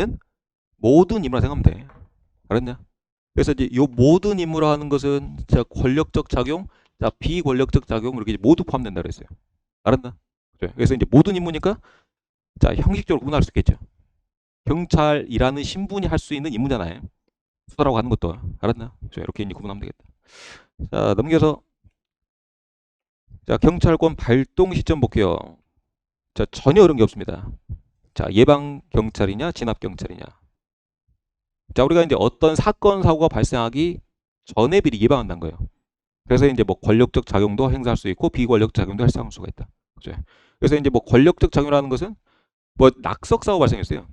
하는 모든 임무라 생각하면 돼. 알았냐? 그래서 이제 요 모든 임무라 하는 것은 자 권력적 작용, 자 비권력적 작용 이렇게 모두 포함된다 그랬어요. 알았나? 그래서 이제 모든 임무니까 자 형식적으로 구분할 수 있겠죠. 경찰이라는 신분이 할 수 있는 임무잖아요. 수사라고 하는 것도 알았나? 그죠? 이렇게 이제 구분하면 되겠다. 자 넘겨서 자 경찰권 발동 시점 볼게요. 자 전혀 어려운 게 없습니다. 자 예방 경찰이냐 진압 경찰이냐. 자 우리가 이제 어떤 사건 사고가 발생하기 전에 미리 예방한다는 거예요. 그래서 이제 뭐 권력적 작용도 행사할 수 있고 비권력 작용도 행사할 수가 있다. 그죠? 그래서 이제 뭐 권력적 작용이라는 것은 뭐 낙석 사고 발생했어요.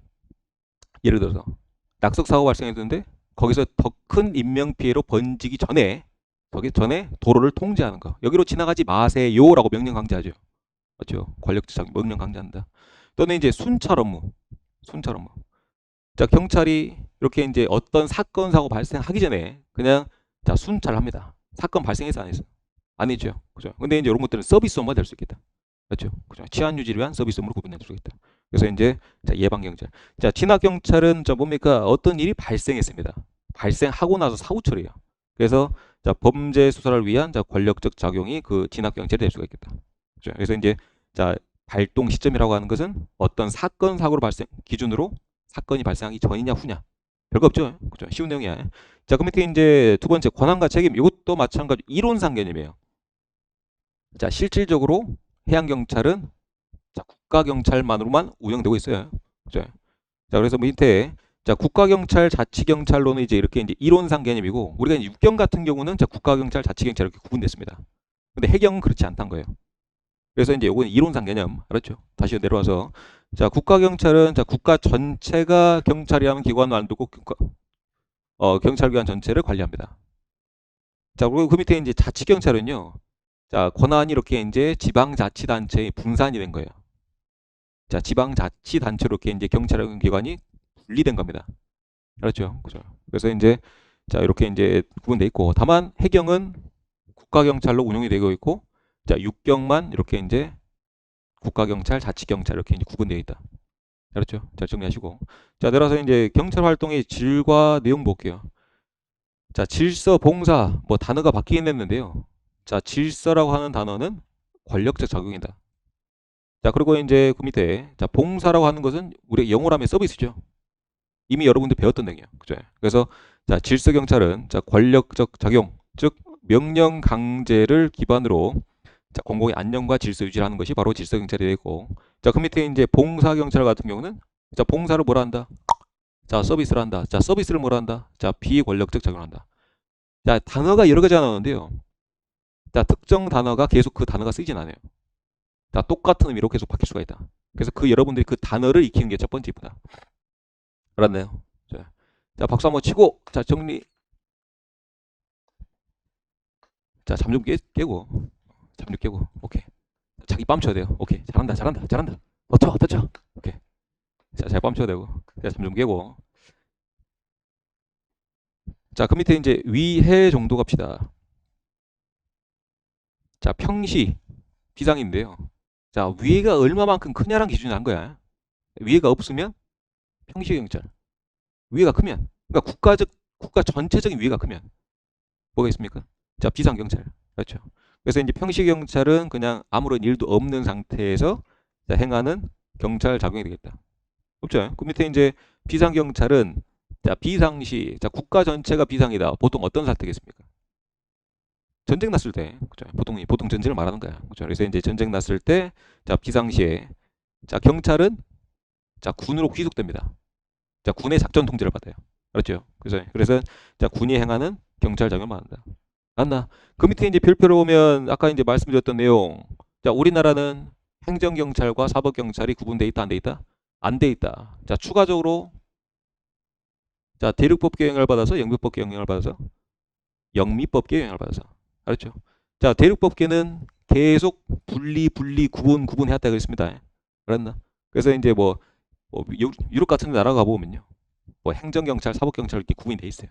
예를 들어서 낙석 사고 발생했는데 거기서 더 큰 인명 피해로 번지기 전에 거기 전에 도로를 통제하는 거. 여기로 지나가지 마세요라고 명령 강제하죠. 그렇죠? 권력적 작용 명령 강제한다. 또는 이제 순찰 업무. 순찰 업무. 자, 경찰이 이렇게 이제 어떤 사건 사고 발생하기 전에 그냥 자, 순찰합니다. 사건 발생해서 안. 안 했죠. 그죠? 근데 이제 이런 것들은 서비스 업무가 될 수 있겠다. 그렇죠? 그죠? 치안 유지를 위한 서비스 업무로 구분될 수 있겠다. 그래서 이제 자, 예방 경찰. 자, 진압 경찰은 저 뭡니까? 어떤 일이 발생했습니다. 발생하고 나서 사후 처리예요. 그래서 자, 범죄 수사를 위한 자, 권력적 작용이 그 진압 경찰이 될 수가 있겠다. 그죠? 그래서 이제 자, 발동 시점이라고 하는 것은 어떤 사건 사고로 발생 기준으로 사건이 발생하기 전이냐 후냐. 별거 없죠. 그죠? 쉬운 내용이야. 자, 그 밑에 이제 두 번째 권한과 책임. 이것도 마찬가지 이론상 개념이에요. 자, 실질적으로 해양 경찰은 자, 국가 경찰만으로만 운영되고 있어요. 그죠? 자, 그래서 밑에 자, 국가경찰, 자치경찰로는 이제 이렇게 이제 이론상 개념이고 우리가 이제 육경 같은 경우는 자, 국가경찰, 자치경찰 이렇게 구분됐습니다. 근데 해경은 그렇지 않다는 거예요. 그래서 이제 요거는 이론상 개념 알았죠? 다시 내려와서 자, 국가 경찰은 자, 국가 전체가 경찰이라는 기관을 안 두고 국가 어, 경찰기관 전체를 관리합니다. 자, 그리고 그 밑에 이제 자치 경찰은요. 자, 권한이 이렇게 이제 지방자치단체에 분산이 된 거예요. 자, 지방자치단체로 이렇게 이제 경찰이라는 기관이 분리된 겁니다. 그렇죠. 그죠. 그래서 이제 자 이렇게 이제 구분돼 있고 다만 해경은 국가경찰로 운영이 되고 있고 자 육경만 이렇게 이제 국가경찰, 자치경찰 이렇게 이제 구분되어 있다. 그렇죠. 잘 정리하시고 자 내려서 이제 경찰 활동의 질과 내용 볼게요. 자 질서, 봉사 뭐 단어가 바뀌긴 했는데요. 자 질서라고 하는 단어는 권력적 작용이다. 자 그리고 이제 그 밑에 자 봉사라고 하는 것은 우리 영어로 하면 서비스죠. 이미 여러분들 배웠던 내용이에요. 그죠? 그래서 자, 질서 경찰은 자, 권력적 작용, 즉 명령 강제를 기반으로 자, 공공의 안녕과 질서 유지를 하는 것이 바로 질서 경찰이 되고 자, 그 밑에 이제 봉사 경찰 같은 경우는 자, 봉사를 뭐라 한다? 자, 서비스를 한다. 자, 서비스를 뭐라 한다? 자, 비권력적 작용을 한다. 자, 단어가 여러 가지가 나오는데요. 자, 특정 단어가 계속 그 단어가 쓰이진 않아요. 자, 똑같은 의미로 계속 바뀔 수가 있다. 그래서 그 여러분들이 그 단어를 익히는 게 첫 번째 입니다. 알았네요. 자, 자 박수 한번 치고 자 정리. 자 잠 좀 깨고 잠좀 깨고 오케이. 자기 뺨 쳐야 돼요. 오케이 잘한다 잘한다 잘한다. 더 쳐, 더 쳐. 오케이. 자잘 뺨 쳐야 되고 자잠 좀 깨고. 자그 밑에 이제 위해 정도 갑시다. 자 평시 비상인데요. 자 위해가 얼마만큼 크냐란 기준이 난 거야. 위해가 없으면 평시 경찰 위해가 크면 그러니까 국가적 국가 전체적인 위해가 크면 뭐가 있습니까? 자 비상 경찰 그렇죠. 그래서 이제 평시 경찰은 그냥 아무런 일도 없는 상태에서 자, 행하는 경찰 작용이 되겠다. 없죠? 그 밑에 이제 비상 경찰은 자 비상시 자 국가 전체가 비상이다. 보통 어떤 사태겠습니까? 전쟁 났을 때 그죠? 보통 보통 전쟁을 말하는 거야. 그죠? 그래서 이제 전쟁 났을 때 자 비상시에 자 경찰은 자 군으로 귀속됩니다. 자 군의 작전 통제를 받아요. 그렇죠? 그래서 그래서 자 군이 행하는 경찰 작용을 받는다. 맞나? 그 밑에 이제 별표를 보면 아까 이제 말씀드렸던 내용. 자 우리나라는 행정경찰과 사법경찰이 구분돼 있다 안 돼 있다? 안 돼 있다. 자 추가적으로 자 대륙법계 영향을 받아서 영미법계 영향을 받아서 영미법계 영향을 받아서 알았죠? 자 대륙법계는 계속 분리 분리 구분 구분해왔다 그랬습니다. 그랬나? 그래서 이제 뭐, 뭐 유럽 같은 나라 가보면요. 뭐 행정경찰, 사법경찰 이렇게 구분이 돼 있어요.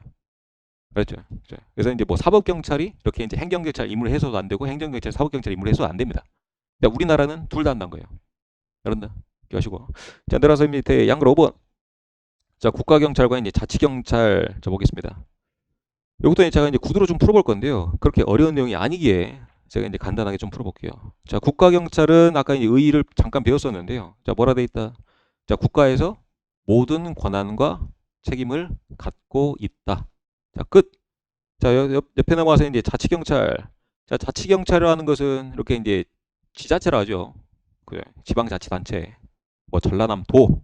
그렇죠. 그렇죠. 그래서 이제 뭐 사법 경찰이 이렇게 이제 행정 경찰 임무를 해서도 안 되고 행정 경찰, 사법 경찰 임무를 해서도 안 됩니다. 근데 우리나라는 둘다 한다는 거예요. 그런다. 기하시고. 자, 내려서 밑에 양글 5번. 자, 국가 경찰과 이제 자치 경찰 저 보겠습니다. 이것도 제가 이제 구두로 좀 풀어볼 건데요. 그렇게 어려운 내용이 아니기에 제가 이제 간단하게 좀 풀어볼게요. 자, 국가 경찰은 아까 이제 의의를 잠깐 배웠었는데요. 자, 뭐라 돼 있다? 자, 국가에서 모든 권한과 책임을 갖고 있다. 자, 끝. 자, 옆, 옆- 옆에 넘어가서 이제 자치경찰. 자, 자치경찰이라는 것은 이렇게 이제 지자체라 하죠. 그 지방자치단체. 뭐 전라남도,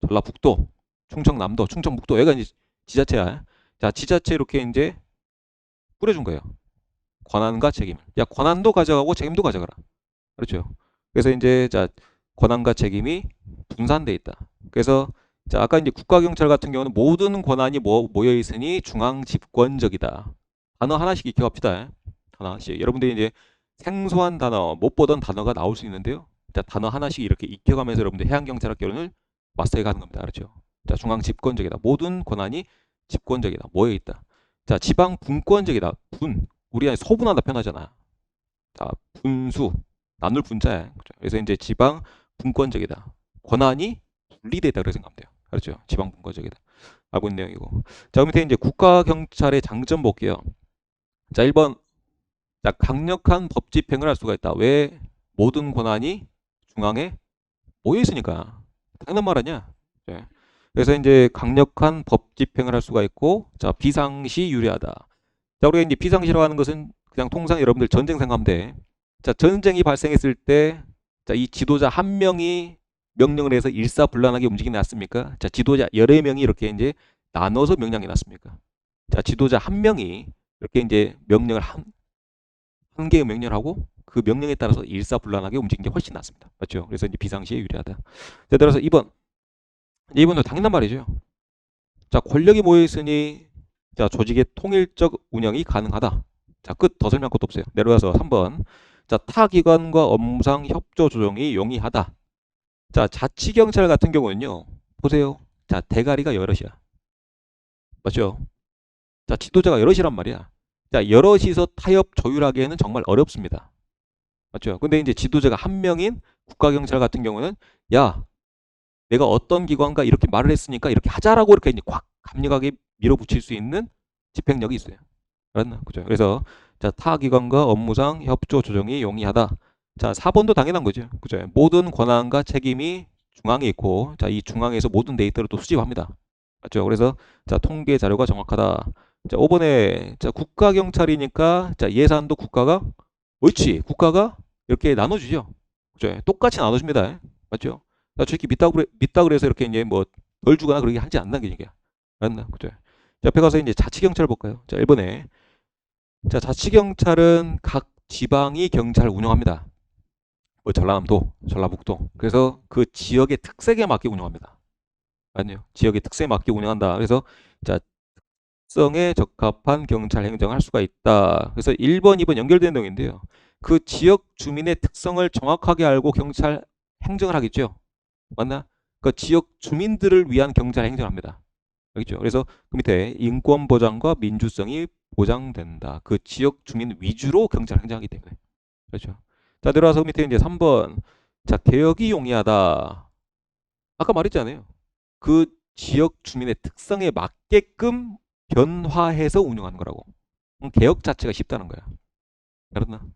전라북도, 충청남도, 충청북도. 얘가 이제 지자체야. 자, 지자체 이렇게 이제 뿌려준 거예요. 권한과 책임을. 야, 권한도 가져가고 책임도 가져가라. 그렇죠. 그래서 이제 자, 권한과 책임이 분산돼 있다. 그래서 자, 아까 이제 국가경찰 같은 경우는 모든 권한이 모, 모여 있으니 중앙 집권적이다. 단어 하나씩 익혀갑시다. 하나씩. 여러분들이 이제 생소한 단어, 못 보던 단어가 나올 수 있는데요. 자, 단어 하나씩 이렇게 익혀가면서 여러분들 해양경찰학교를 마스터해 가는 겁니다. 그렇죠? 자, 중앙 집권적이다. 모든 권한이 집권적이다. 모여 있다. 자, 지방 분권적이다. 분. 우리 안에 소분하다 편하잖아. 자, 분수. 나눌 분자야. 그렇죠? 그래서 이제 지방 분권적이다. 권한이 분리돼 있다. 그렇게 생각하면 돼요. 그렇죠? 지방 분권적이다. 알고 있는 내용이고. 자, 그 밑에 이제 국가경찰의 장점 볼게요. 자, 1번. 자, 강력한 법 집행을 할 수가 있다. 왜 모든 권한이 중앙에 모여 있으니까. 당연한 말 아니야. 네. 그래서 이제 강력한 법 집행을 할 수가 있고, 자, 비상시 유리하다. 자, 우리가 이제 비상시라고 하는 것은 그냥 통상 여러분들 전쟁 생각하면 돼. 자, 전쟁이 발생했을 때, 자, 이 지도자 한 명이 명령을 해서 일사불란하게 움직이 났습니까? 자, 지도자 여러 명이 이렇게 이제 나눠서 명령이 났습니까? 자, 지도자 한 명이 이렇게 이제 명령을 한, 한 개의 명령을 하고 그 명령에 따라서 일사불란하게 움직이는 게 훨씬 낫습니다. 맞죠? 그래서 이제 비상시에 유리하다. 자, 따라서 2번. 2번도 당연한 말이죠. 자, 권력이 모여 있으니 자, 조직의 통일적 운영이 가능하다. 자, 끝. 더 설명할 것도 없어요. 내려가서 3번. 자, 타 기관과 업무상 협조 조정이 용이하다. 자, 자치경찰 같은 경우는요. 보세요. 자, 대가리가 여럿이야. 맞죠? 자, 지도자가 여럿이란 말이야. 자, 여럿이서 타협 조율하기에는 정말 어렵습니다. 맞죠? 근데 이제 지도자가 한 명인 국가경찰 같은 경우는 야, 내가 어떤 기관과 이렇게 말을 했으니까 이렇게 하자라고 이렇게 이제 꽉 강력하게 밀어붙일 수 있는 집행력이 있어요. 알았나? 그죠? 그래서 자, 타 기관과 업무상 협조 조정이 용이하다. 자, 4번도 당연한 거죠. 그죠? 모든 권한과 책임이 중앙에 있고 자, 이 중앙에서 모든 데이터를 또 수집합니다. 맞죠? 그래서 자, 통계 자료가 정확하다. 자, 5번에 자, 국가 경찰이니까 자, 예산도 국가가 옳지. 국가가 이렇게 나눠 주죠. 그죠? 똑같이 나눠 줍니다. 맞죠? 자, 저렇게 믿다 그래, 믿다 그래서 이렇게 이제 뭐 덜 주거나 그러게 하지 않는 게 얘기야. 알았나? 그죠? 자, 옆에 가서 이제 자치 경찰 볼까요? 자, 1번에 자, 자치 경찰은 각 지방이 경찰을 운영합니다. 뭐 전라남도, 전라북도. 그래서 그 지역의 특색에 맞게 운영합니다. 아니요. 지역의 특색에 맞게 운영한다. 그래서 자, 특성에 적합한 경찰 행정을 할 수가 있다. 그래서 1번, 2번 연결된 내용인데요. 그 지역 주민의 특성을 정확하게 알고 경찰 행정을 하겠죠. 맞나? 그 지역 주민들을 위한 경찰 행정을 합니다. 알겠죠? 그래서 그 밑에 인권 보장과 민주성이 보장된다. 그 지역 주민 위주로 경찰 행정하기 때문에. 그렇죠. 자, 내려와서 그 밑에 이제 3번. 자, 개혁이 용이하다. 아까 말했잖아요. 그 지역 주민의 특성에 맞게끔 변화해서 운영하는 거라고. 개혁 자체가 쉽다는 거야. 알았나?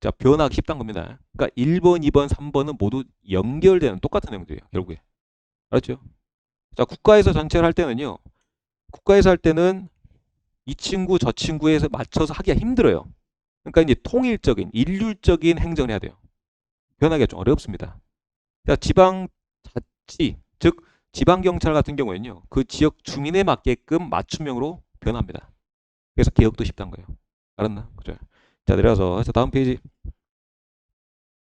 자, 변화하기 쉽다는 겁니다. 그러니까 1번, 2번, 3번은 모두 연결되는 똑같은 내용들이에요. 결국에. 알았죠? 자, 국가에서 전체를 할 때는요. 국가에서 할 때는 이 친구 저 친구에서 맞춰서 하기가 힘들어요. 그러니까 이제 통일적인 일률적인 행정을 해야 돼요. 변하기가 좀 어렵습니다. 자, 지방 자치 즉 지방 경찰 같은 경우에는요. 그 지역 주민에 맞게끔 맞춤형으로 변합니다. 그래서 개혁도 쉽다는 거예요. 알았나? 그죠? 자, 내려가서 자, 다음 페이지.